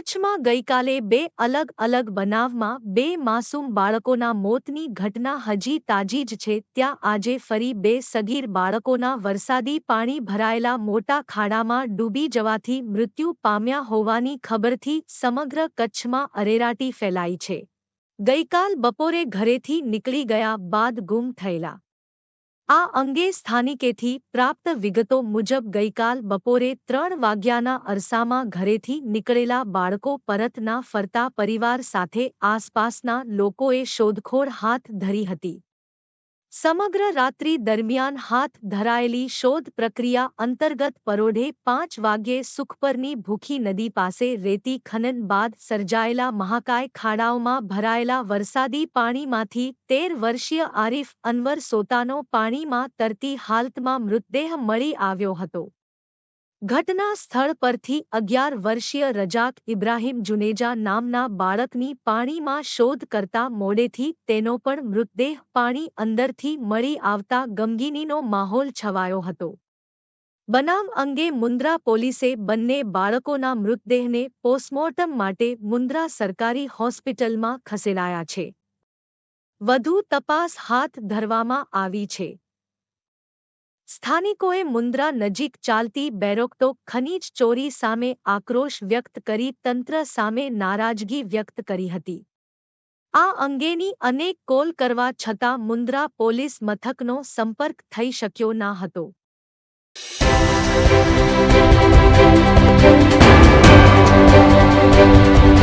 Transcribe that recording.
કચ્છમાં ગઈકાલે બે અલગ અલગ બનાવમાં બે માસૂમ બાળકોના મોતની ઘટના હજી તાજી જ છે. ત્યાં આજે ફરી બે સગીર બાળકોના વરસાદી પાણી ભરાયેલા મોટા ખાડામાં ડૂબી જવાથી મૃત્યુ પામ્યા હોવાની ખબરથી સમગ્ર કચ્છમાં અરેરાટી ફેલાઈ છે. ગઈકાલ બપોરે ઘરેથી નીકળી ગયા બાદ ગુમ થયેલા આ અંગે સ્થાનિકેથી પ્રાપ્ત વિગતો મુજબ ગઈકાલ બપોરે ત્રણ વાગ્યાના અરસામાં ઘરેથી નીકળેલા બાળકો પરત ના ફરતા પરિવાર સાથે આસપાસના લોકોએ શોધખોળ હાથ ધરી હતી. સમગ્ર રાત્રિ દરમિયાન હાથ ધરાયેલી શોધ પ્રક્રિયા અંતર્ગત પરોઢે પાંચ વાગ્યે સુખપરની ભૂખી નદી પાસે રેતી ખનન બાદ સર્જાયેલા મહાકાય ખાડાઓમાં ભરાયેલા વરસાદી પાણીમાંથી તેર વર્ષીય આરિફ અનવર સોતાનો પાણીમાં તરતી હાલતમાં મૃતદેહ મળી આવ્યો હતો. ઘટના સ્થળ પરથી અગિયાર વર્ષીય રજાક ઇબ્રાહિમ જુનેજા નામના બાળકની પાણીમાં શોધ કરતા મોડેથી તેનો પણ મૃતદેહ પાણી અંદરથી મળી આવતા ગમગીનીનો માહોલ છવાયો હતો. બનાવ અંગે મુન્દ્રા પોલીસે બંને બાળકોના મૃતદેહને પોસ્ટમોર્ટમ માટે મુન્દ્રા સરકારી હોસ્પિટલમાં ખસેડાયા છે. વધુ તપાસ હાથ ધરવામાં આવી છે. સ્થાનિકોએ મુન્દ્રા નજીક ચાલતી બેરોકટો ખનીજ ચોરી સામે આક્રોશ વ્યક્ત કરી તંત્ર સામે નારાજગી વ્યક્ત કરી હતી. આ અંગેની અનેક કોલ કરવા છતાં મુન્દ્રા પોલીસ મથકનો સંપર્ક થઈ શક્યો ના હતો.